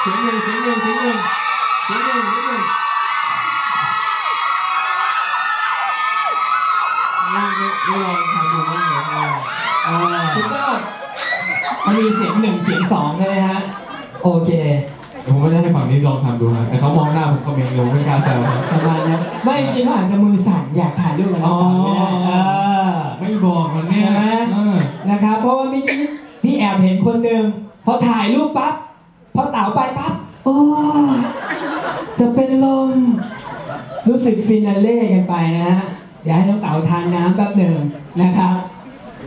เสียงหนึ่งเสียงหนึ่งเสียงหนึ่งเสียงหนึ่งเสียงหนึ่งไม่ไม่ไม่ลองทำดูบ้างเหรอเออเออสุดยอดมันมีเสียงหนึ่งเสียงสองใช่ไหมฮะ โอเคเดี๋ยวผมไม่ได้ให้ฝั่งนี้ลองทำดูนะแต่เขามองหน้าผมเขาเมงลงไม่กล้าแซวครับประมาณนั้นไม่จริงๆเขาอาจจะมือสั่นอยากถ่ายรูปกับน้องก็ได้เออ ไม่บอกมันเนี่ยใช่ไหม เออ นะครับ เพราะว่าเมื่อกี้พี่แอบเห็นคนหนึ่งพอถ่ายรูปปั๊บพ อเต๋าไปปั๊บโอ้จะเป็นลม รู้สึกฟินาเล่กันไปนะฮะเดี๋ยวให้น้องเต๋าทานน้ำแป๊บหนึ่งนะครับ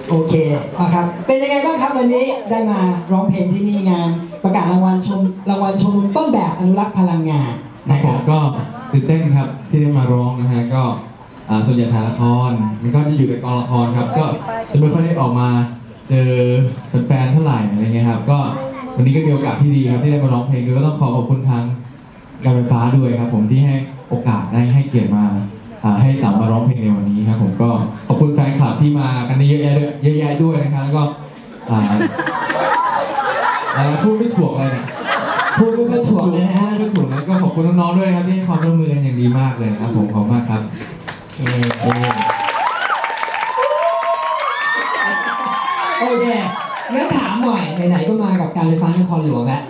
โอเคนะครับ เป็นยังไงบ้างครับวันนี้ได้มาร้องเพลงที่นี่งาน ประกาศรางวัลชมรางวัลชมรมต้นแบบอนุรักษ์พลังงานนะครับบก็ตื่นเต้นครับที่ได้มาร้องนะฮะก็อ่าส่วนใหญ่ถ่ายละครมันก็จะอยู่กับกองละครครับ ก็จะไม่ค่อยได้ออกมาเจอแฟนๆเท่าไหร่อะไรเงี้ยครับ ก็ วันนี้ก็มีโอกาสที่ดีครับที่ได้มาร้องเพลงด้วยก็ต้องขอขอบคุณทางการไฟฟ้าด้วยครับ ผมที่ให้โอกาสได้ให้เกียรติมาให้เต๋ามาร้องเพลงในวันนี้ครับ ผมก็ขอบคุณแฟนคลับที่มากันเยอะแยะเยอะแยะด้วยนะครับแล้วก็พูดไม่ถูกอะไรเนี่ยพูดไม่ค่อยถ่วงเลยนะฮะก็ถูกแล้วก็ขอบคุณน้องๆด้วยนะครับที่ให้ความร่วมมือกันอย่างดีมากเลยครับ ผมขอบมากครับ ก็มากับการไฟฟ้านครหลวงแล้ว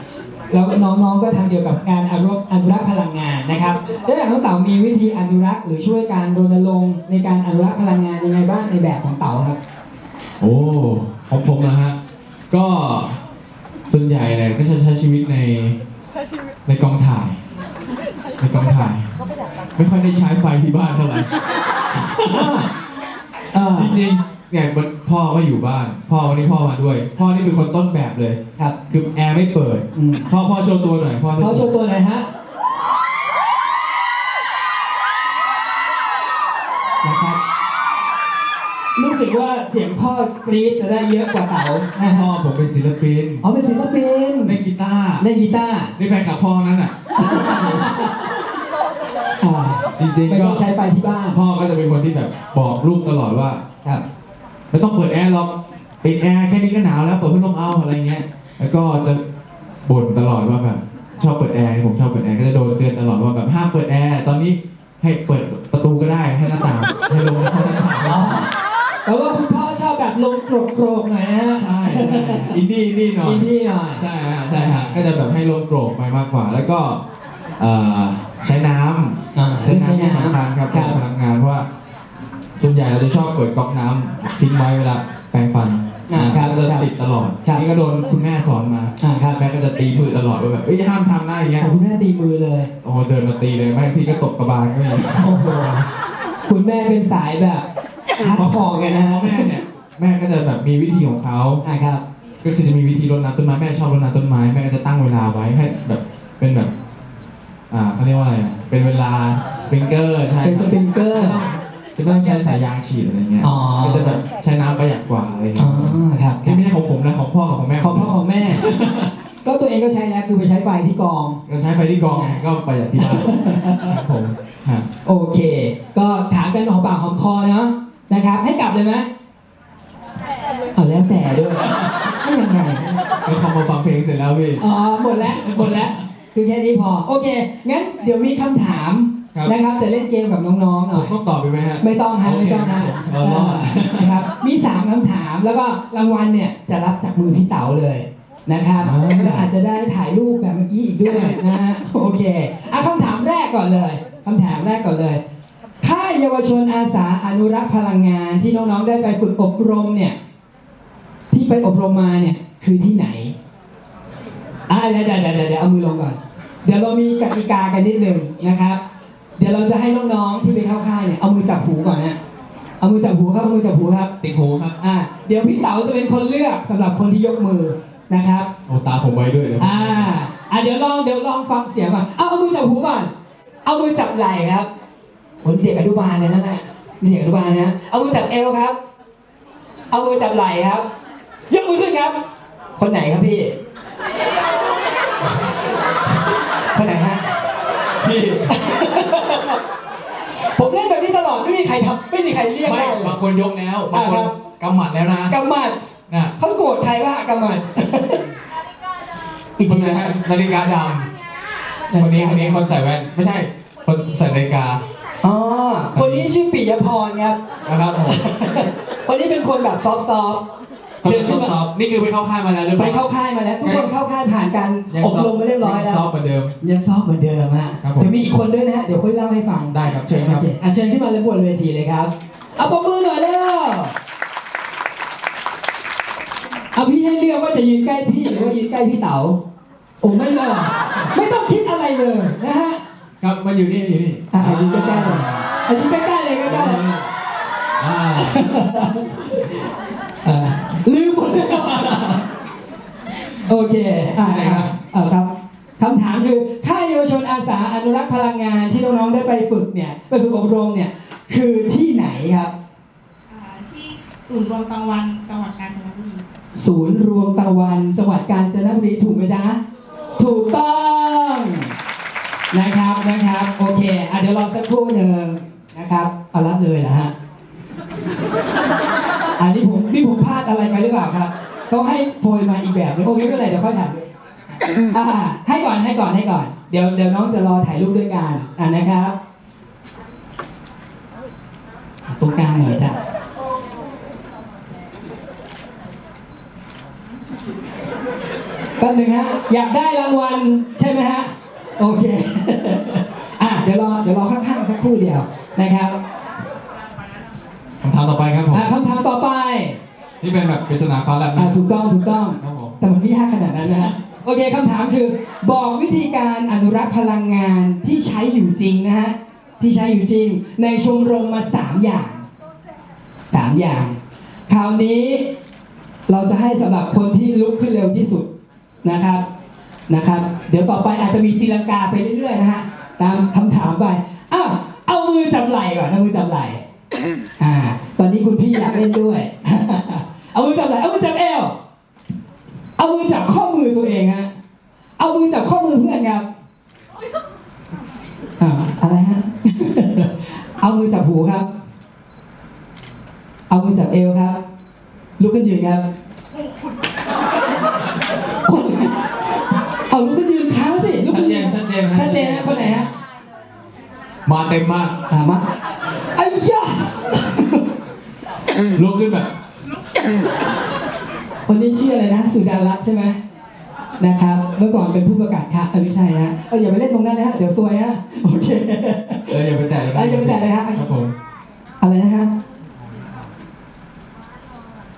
แล้วน้องๆก็ทำเกี่ยวกับการอนุรักษ์อนุรักษ์พลังงานนะครับแล้วอย่างน้องเต๋ามีวิธีอนุรักษ์หรือช่วยการรณรงค์ในการอนุรักษ์พลังงานยังไงบ้างในแบบของเต๋าครับ โอ้ของผมนะฮะก็ส่วนใหญ่เนี่ยก็จะใช้ชีวิตในในกองถ่ายในกองถ่าย ไม่ค่อยได้ใช้ไฟที่บ้านเท่าไหร่เออจริงๆ เนี่ยวันพ่อก็อยู่บ้าน พ่อวันนี้พ่อมาด้วย พ่อนี่เป็นคนต้นแบบเลย ครับ คือแอร์ไม่เปิด อืม พ่อพ่อโชว์ตัวหน่อยพ่อขอโชว์ตัวหน่อยฮะนะครับรู้สึกว่าเสียงพ่อกรี๊ดจะได้เยอะกว่าเต๋านะพ่อฮะผมเป็นศิลปินอ๋อเป็นศิลปินเล่นกีตาร์เล่นกีตาร์นี่แฟนคลับพ่อนั้นอะ อ่าจริงไม่ๆก็ต้องใช้ไฟที่บ้านพ่อก็จะเป็นคนที่แบบบอกลูกตลอดว่า ครับ ไม่ต้องเปิดแอร์หรอกปิดแอร์แค่นี้ก็หนาวแล้วเปิดพัดลมเอาอะไรเงี้ย แล้วก็จะบ่นตลอดว่าแบบชอบเปิดแอร์ผมชอบเปิดแอร์ก็จะโดนเตือนตลอดว่าแบบห้ามเปิดแอร์ตอนนี้ให้เปิดประตูก็ได้ให้หน้าต่างให้ลมเข้าหน้าต่างอ๋อแต่ว่าคุณพ่อชอบแบบลงโกรกๆหน่อยนะฮะใช่ใช่อินดี้อินดี้หน่อยอินดี้หน่อยใช่ฮะใช่ฮะก็จะแบบให้ลมโกรกไปมากกว่า แล้วก็เอ่อใช้น้ำอ่าใช้น้ำที่สำคัญครับคในรับพลังงานเพราะว่า ส่วนใหญ่เราจะชอบเปิดก๊อกน้ำทิ้งไว้เวลาแปรงฟันอ่าครับก็จะติดตลอดครับนี่ก็โดนคุณแม่สอนมาอ่าครับ แม่ก็จะตีมือตลอดว่าแบบเอ้ยห้ามทำนะอย่างเงี้ยคุณแม่ตีมือเลย โอ้โหเดินมาตีเลยแม่พี่ก็ตบกระบาลก็มีโอ้โห คุณแม่เป็นสายแบบฮาร์ดคอร์กันนะเพฮะราะแม่เนี่ย แม่ก็จะแบบมีวิธีของเขา อ่าครับ ก็คือจะมีวิธีรดน้ำต้นไม้แม่ชอบรดน้ำต้นไม้แม่ก็จะตั้งเวลาไว้ให้แบบเป็นแบบ อ่าเขาเรียกว่าอะไรอะเป็นเวลาสปริงเกอร์ใช่เป็นสปริงเกอร์ จะไม่ต้องใช้สายยางฉีดอะไรเงี้ยอ๋อ ก็จะแบบใช้น้ำประหยัดกว่าอะไรอ๋เงี้อยครับคนี่รับไม่ใช่ของผมนะของพ่อกับของแม่ของพ่อของแม่ ก็ตัวเองก็ใช้แล้วคือไปใช้ไฟที่กอง เราใช้ไฟที่กองไงก็ประหยัดที่บ้านครับผมฮะ โอเค ก็ถามกันหอมปากหอมคอเนาะนะครับ ให้กลับเลยไหมเอาแล้วแต่ด้วยให้ยังไงแล้วเขามาฟังเพลงเสร็จแล้วพี่ อ๋อหมดแล้วหมดแล้ว คือแค่นี้พอ โอเค งั้นเดี๋ยวมีคำถาม ครับนะครับจะเล่นเกมกับน้องๆหผน่อมยต้องตอบไปไหมฮะ ไม่ต้องฮะโอเคไม่ต้องฮะเออรอดนะครับ มีสามคำถามแล้วก็รางวัลเนี่ยจะรับจากมือพี่เต๋าเลยนะครับอ่า แล้วอาจจะได้ถ่ายรูปแบบเมื่อกี้อีกด้วยนะฮะโอเคอะคำถามแรกก่อนเลยคำถามแรกก่อนเลยค่ายเยาวชนอาสาอนุรักษ์พลังงานที่น้องๆได้ไปฝึกอบรมเนี่ย ที่ไปอบรมมาเนี่ยคือที่ไหนอะเดี๋ยวเดี๋ยวเดี๋ยวเดี๋ยวเอามือลงก่อน เดี๋ยวเรามีกติกากันนิดหนึ่งนะครับเดี๋ยวเราจะให้น้องๆที่ไปเข้าค่ายเนี่ยเอามือจับหูก่อนนะเอามือจับหูครับเอามือจับหูครับ ติดหูครับ อ่าเดี๋ยวพี่เต๋าจะเป็นคนเลือกสำหรับคนที่ยกมือนะครับโอ้ตาผมไว้ด้วยเดี๋ยวอ่าอ่าเดี๋ยวลองเดี๋ยวลองฟังเสียงก่อนเอาเอามือจับหูก่อนเอามือจับไหล่ครับคนเด็กอนุบาลเลยนั่นน่ะมีเด็กอนุบาลนะเอามือจับเอวครับ เอามือจับไหล่ครับ ยกมือขึ้นครับ คนไหนครับพี่ คนไหนฮะพี่ ผมเล่นแบบนี้ตลอดไม่มีใครทำไม่มีใครเรียกไม่ได้เลย บางคนยกแล้วบางคนอ่าครับ กำหมัดแล้วนะกำมัดน่ะเขาโกรธใครว่ากำมัดอีกคทีนไหนนะฮะนาฬิกาดำคนนี้คนนี้คนใส่แว่นไม่ใช่คนใส่นาฬิกาอ๋อคนนี้ชื่อปิยพรครับนะครับผม คนนี้เป็นคนแบบซอฟต์ เขาๆเดิเป็นนขึ้นซมาอฟต์ๆนี่คือไปเข้าค่ายมาแล้วหรือเปไปล่าเข้าค่ายมาแล้วทุกคนเข้าค่ายผ่านการยังอบรมมาเรียบร้อยแล้ซวอฟต์เหมือนเดิม ยังซอฟต์เหมือนเดิมฮะครับผม เดี๋ยวมีอีกคนด้วยนะฮะเดี๋ยวค่อยเล่าให้ฟังได้ครับเชิญครับ โออะเชิญขึ้นมาเลยบนเวทีเลยครับเอาปรบมือหน่อยเร็วเอาพี่ให้เลือกว่าจะยืนใกล้พี่หรือว่ายืนใกล้พี่เต๋าโอ้ไม่เลยไม่ต้องคิดอะไรเลยนะฮะครับมาอยู่นี่อยู่นี่อะยืนใกล้ๆเลยอะยืนใกล้ๆเลยใกล้ๆเลยอ่าเออลืมหมดเลยโอเคอ่าครับเออครับคำถามคือค่ายเยาวชนอาสาอนุรักษ์พลังงานที่น้องๆได้ไปฝึกเนี่ยไปฝึกอบรมเนี่ยคือที่ไหนครับ อ่าที่ศูนย์รวมกลางวันจังหวัดกาญจนบุรีศูนย์รวมตะวันจังหวัดกาญจนบุรีถูกไหมจ๊ะถูกต้องนะครับนะครับโอเคอะเดี๋ยวรอสักครู่หนึ่งนะครับเอารับเลยนะฮะอันนี้ผมนี่ผมพลา ดอะไรไปหรือเปล่าครับเขาให้โพยมาอีกแบบนึงโอเคไม่เป็นไรเดี๋ยวค่อยถามอ่าให้ก่อนให้ก่อนให้ก่อน เดี๋ยวเดี๋ยวน้องจะรอถ่ายรูปด้วยกันอ่านะครับตรงกลางหน่อยจ้ะแป๊บหนึงฮะอยากได้รางวัลใช่ไหมฮะโอเคอะเดี๋ยวรอเดี๋ยวรอข้างๆสักครู่เดียวนะครับคำถามต่อไปครับผม อะคำถามต่อไป นี่เป็นแบบปริศนาฟ้าแลบอะนะถูกต้องถูกต้อง ครับผม แต่มันไม่ยากขนาดนั้นนะฮะโอเคคำถามคือบอกวิธีการอนุรักษ์พลังงานที่ใช้อยู่จริงนะฮะที่ใช้อยู่จริง ในชมรมมาสามอย่างสามอย่าง คราวนี้เราจะให้สำหรับคนที่ลุกขึ้นเร็วที่สุดนะครับนะครับ เดี๋ยวต่อไปอาจจะมีตีลังกาไปเรื่อยๆนะฮะตามคำถามไปอ้าวเอามือจับไหล่ก่อนเอามือจับไหล่ อ่า ตอนนี้คุณพี่อยากเล่นด้วย เอามือจับไหล่เอามือจับเอวเอามือจับข้อมือตัวเองฮะเอามือจับข้อมือเพื่อนครับอ่าอะไรฮะเอามือจับหูครับ เอามือจับเอวครับลุกขึ้นยืนครับคนเอาลุกขึ้นยืนค้างสิลุกชัดขึ้นเจยืนนชัดเจนชัดเจนนะคนไหนฮะมาเต็มมากอ่ามาไอ้ยาลุกขึ้นแบบ คนนี้ชื่ออะไรนะ สุดารัตน์ใช่ไหมนะครับ เมื่อก่อนเป็นผู้ประกาศข่าวเออไม่ใช่ฮะเอออย่าไปเล่นตรงนั้นนะฮะเดี๋ยวซวยฮะโอเคเอออย่าไปแตะเลยเอออย่าไปแตะเลยฮะครับผมอะไรนะฮะ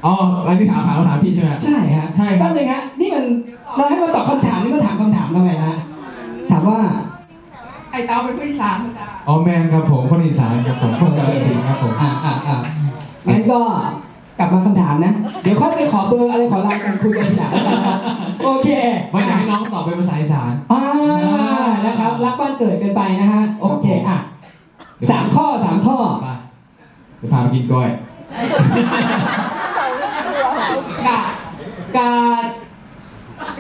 อ๋ออันนี้ถามถามถามพี่ใช่ไหมใช่ฮะใช่ครับแป๊บนึงฮะนี่มันเราให้มาตอบคำถามนี่มาถามคำถามทำไมฮะถามว่าไอเต้าเป็นผู้ที่สามจ้าอ๋อแมนครับผมคนอีสานครับผมคนกาฬสินธุ์ครับผม อ่าอ่าอ่างั้นก็ กลับมาคำถามนะ เดี๋ยวค่อยไปขอเบอร์อะไรขอไลน์กันคุยกันทีหลังแล้วกันนะครับโอเคว่าอยากให้น้องตอบเป็นภาษาอีสานอ่านะครับ รักบ้านเกิดกันไปนะฮะ โอเคอะสามข้อสามข้อไปเดี๋ยวพาไปกินกล้อยกากา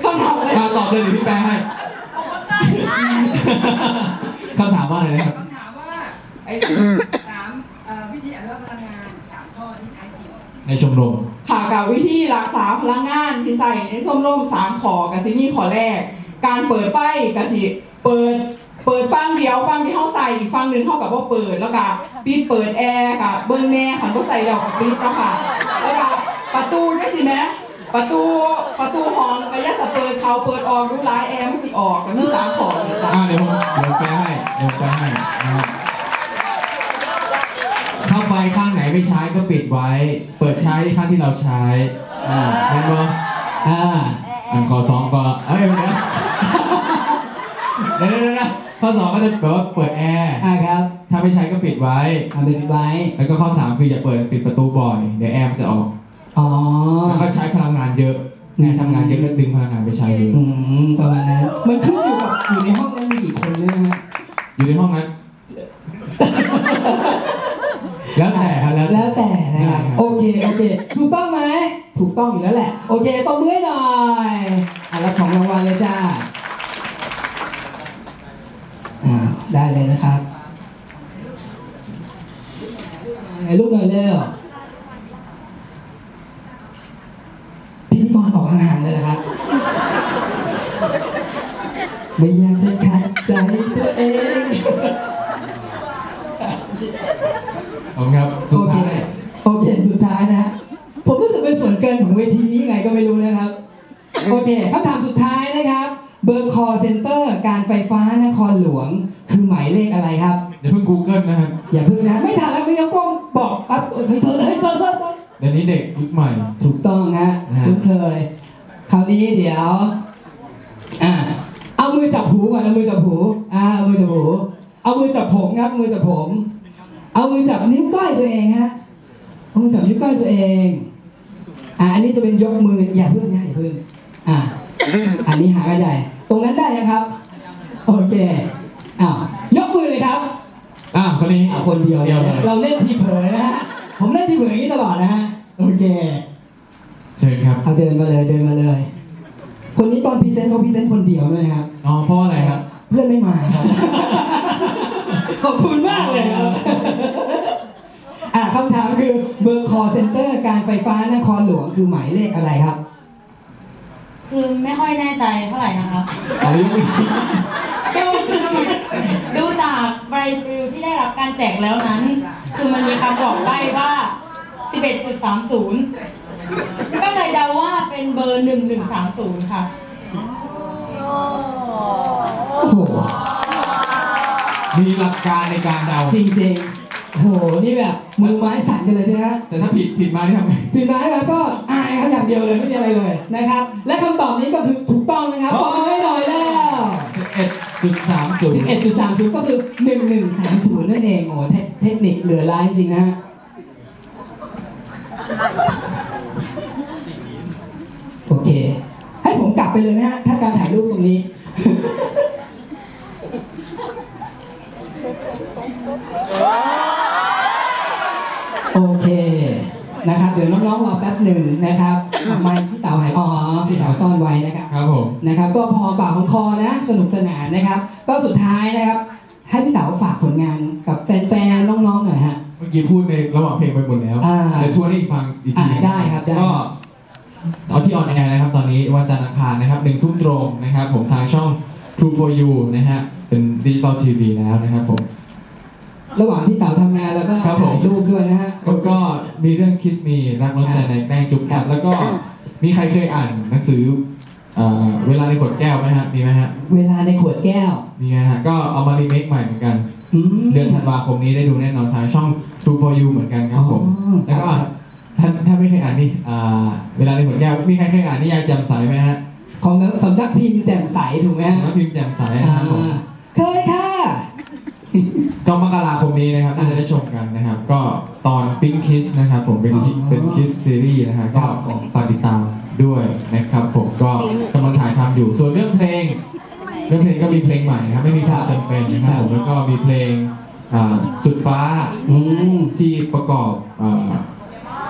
คำถามอะไรอะตอบเลยเดี๋ยวพี่แปลให้คำถามว่าอะไรนะครับคำถามว่าไอ้สามวิธีอนุรักษ์พลังงานสามข้อที่ใช้จริง ในชมรม ค่ะกับวิธีรักษาพลังงานที่ใส่ในส้มร่มสามขอกับซินี่ขอแรก การเปิดไฟกับสิเปิดเปิดฟังเดียวฟังที่เขาใส่อีกฟังหนึ่งเท่ากับว่าเปิดแล้วก็ปิดเปิดแอร์ค่ะเบิ้งแน่ขันก็ใส่เดียวกับปิดแล้วค่ะแล้วก็ประตูได้สิแม่ประตูประตูห้องระยะสเปิดเขาเปิดออกดูร้ายแอร์มันสิออกมันมีสามขอเลยจ้ะอ่าเดี๋ยวผมเดี๋ยวแปลให้เดี๋ยวแปลให้นะครับถ้าไฟข้าง ไหนไม่ใช้ก็ปิดไว้ เปิดใช้ข้างที่เราใช้ อ่าเห็นปะอ่าอันข้อสองก็เอ้ยเดี๋ยวเดี๋ยวเดี๋ยวเดี๋ยวข้อสองก็จะแปลว่าเปิดแอร์ อ่าครับถ้าไม่ใช้ก็ปิดไว้ ทำเป็นไว้ แล้วก็ข้อสามคืออย่าเปิดปิดประตูบ่อย เดี๋ยวแอร์มันจะออก อ๋อแล้วก็ใช้พลังงานเยอะงานทำงานเยอะก็ดึงพลังงานไปใช้เลยอืมประมาณนั้น มันขึ้นอยู่กับอยู่ในห้องนั้นมีกี่คนด้วยนะฮะอยู่ในห้องนั้น แล้วแต่ครับแล้วแล้วแต่นะครับได้โอเคโอเค ถูกต้องไหมถูกต้องอยู่แล้วแหละ โอเคตบมือให้หน่อยอะรับของรางวัลเลยจ้าอ่าได้เลยนะครับไหนลูกหน่อยเร็วพิธีกรออกห่างๆเลยนะครับไม่อยากจะขัดใจตัวเอง ขอบคุณครับสุโอดเคท้ายโอเคสุดท้ายนะฮะผมรู้สึกเป็นส่วนเกินของเวทีนี้ไงก็ไม่รู้นะครับ โอเคคำถามสุดท้ายนะครับ เบอร์คอเซ็นเตอร์การไฟฟ้านครหลวง คือหมายเลขอะไรครับ อย่าเพิ่ง Google นะครับ อย่าเพิ่งนะ ไม่ทันแล้วไม่ต้องกล้องบอกปั๊บเฮ้ยเธอเฮ้ยเธอเธอเธอเดี๋ยวนี้เด็กยุคใหม่ ถูกต้องฮะนะฮะคุ้นเคยคราวนี้เดี๋ยว อ่า เอามือจับหูก่อนเอามือจับหู อ่าเอามือจับหู เอามือจับผมครับมือจับผม เอามือจับนิ้วก้อยตัวเองฮะเอามือจับนิ้วก้อยตัวเอง อ่าอันนี้จะเป็นยกมืออย่าเพิ่งนะอย่าเพิ่งอ่าอันนี้หากันใหญ่ตรงนั้นได้นะครับ โอเคอ้าวยกมือเลยครับอะคนนี้อ่าคนเดียวเดียวเลยเราเล่นทีเผยนะฮะผมเล่นทีเผยอย่างนี้ตลอดนะฮะโอเคเชิญครับเอาเดินมาเลยเดินมาเลย คนนี้ตอนพรีเซนต์เขาพรีเซนต์คนเดียวด้วยนะครับอ๋อเพราะอะไรครับเพื่อนไม่มาครับ ขอบคุณมากเลยครับ อ่าคำถามคือเบอร์คอเซ็นเตอร์การไฟฟ้านครหลวงคือหมายเลขอะไรครับ คือไม่ค่อยแน่ใจเท่าไหร่นะคะอันนี้ดูดูจากใบปลิวที่ได้รับการแจกแล้วนั้น คือมันมีคำบอกใบ้ว่า 11.30 ก็เลยเดาว่าเป็นเบอร์ 1130 ค่ะ โอ้โหมีหลักการในการเดาจริงๆโอ้โหนี่แบบมือไม้สั่นกันเลยนะฮะแต่ถ้าผิดผิดมาที่ทำไง ผิดไม้แล้วก็อายครับอย่างเดียวเลยไม่มีอะไรเลยนะครับ และคำตอบนี้ก็คือถูกต้องนะครับตอบมือให้หน่อยแล้วเอ็ดจุดสามศูนย์11.30 ก็คือ 1130 นั่นเองโอ้โหเทเทคนิคเหลือล้ายจริงๆนะฮะโอเคให้ผมกลับ ไปเลยไหมฮะถ้าการถ่ายรูปตรงนี้ โอเคนะครับเดี๋ยวน้องๆรอแป๊บหนึ่งนะครับไมค์พี่เต๋าหายอ๋อพี่เต๋าซ่อนไว้นะครับครับผมนะครับ ก็พอปากของคอนะ สนุกสนานนะครับ ก็สุดท้ายนะครับ ให้พี่เต๋าฝากผลงานกับแฟนๆน้องๆหน่อยฮะ เมื่อกี้พูดในระหว่างเพลงไปหมดแล้วอ่าเดี๋ยวทวนให้อีกฟังอีกทีอ่าได้ครับได้ ก็ ตอนที่ออนแอร์นะครับตอนนี้วันจันทร์อังคารนะครับหนึ่งทุ่มตรงนะครับ ผมทางช่อง True for You นะฮะเป็นดิจิตอลทีวีแล้วนะครับผม ระหว่างที่เต๋าทำงานแล้วก็ครับผม ถ่ายรูปด้วยนะฮะ แล้วก็มีเรื่อง Kiss Me รักล้นใจในแป้งจุ๊บครับแล้วก็มีใครเคยอ่านหนังสือเอ่อเวลาในขวดแก้วไหมฮะมีไหมฮะเวลาในขวดแก้วมีไงฮะก็เอามารีเมคใหม่เหมือนกัน อืม เดือนธันวาคมนี้ได้ดูแน่นอนทางช่อง True for You เหมือนกันครับผม อ๋อแล้วก็ ถ้าถ้าไม่เคยอ่านนี่อ่าเวลาในขวดแก้วมีใครเคยอ่านนิยายแจ่มใสไหมฮะของสำนักพิมพ์แจ่มใสถูกไหมฮะนักพิมพ์แจ่มใสอ่านะครับผมเคยค่ะ ก็มกราคมนี้นะครับน่าจะได้ชมกันนะครับ ก็ตอน Pink Kiss นะครับผมเป็นอ๋อเป็น Kiss Series นะฮะก็ครับผมฝากติดตามด้วยนะครับผมก็กำลังถ่ายทำอยู่ ส่วนเรื่องเพลง เรื่องเพลงก็มีเพลงใหม่นะครับไม่มีความจำเป็นนะครับผมแล้วก็มีเพลงอ่าสุดฟ้า อืม ที่ประกอบ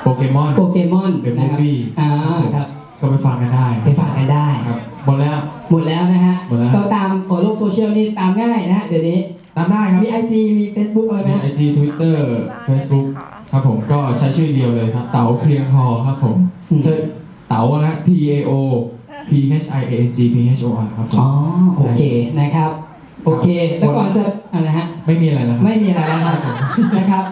โปเกมอนโปเกมอน The นะครับ Movie อ่าครับ ก็ไปฟังกันได้ไปฝากกันได้ ครับหมดแล้ว หมดแล้วนะฮะหมดแล้ว ก็ตามโอ้โลกโซเชียลนี่ตามง่ายนะฮะเดี๋ยวนี้ ตามได้ครับ มี IG มี Facebook อะไรไหมมีฮะไอจีทวิตเตอร์เฟซบุ๊กครับผมก็ใช้ชื่อเดียวเลยครับ เต๋าเพียงพอครับผมอืมเจอเต๋านะ T A O P H I A N G P H O R ครับผม อ๋อ โอเคนะครับ โอเค แล้วก่อนจะอะไรฮะ ไม่มีอะไรแล้วครับ ไม่มีอะไรแล้วครับนะครับ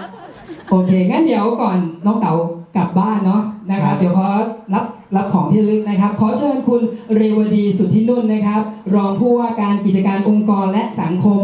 โอเค งั้นเดี๋ยวก่อนน้องเต๋า กลับบ้านเนาะนะครับ เดี๋ยวขอรับรับของที่ระลึกนะครับ ขอเชิญคุณเรวดีสุทธินุ่นนะครับ รองผู้ว่าการกิจการองค์กรและสังคม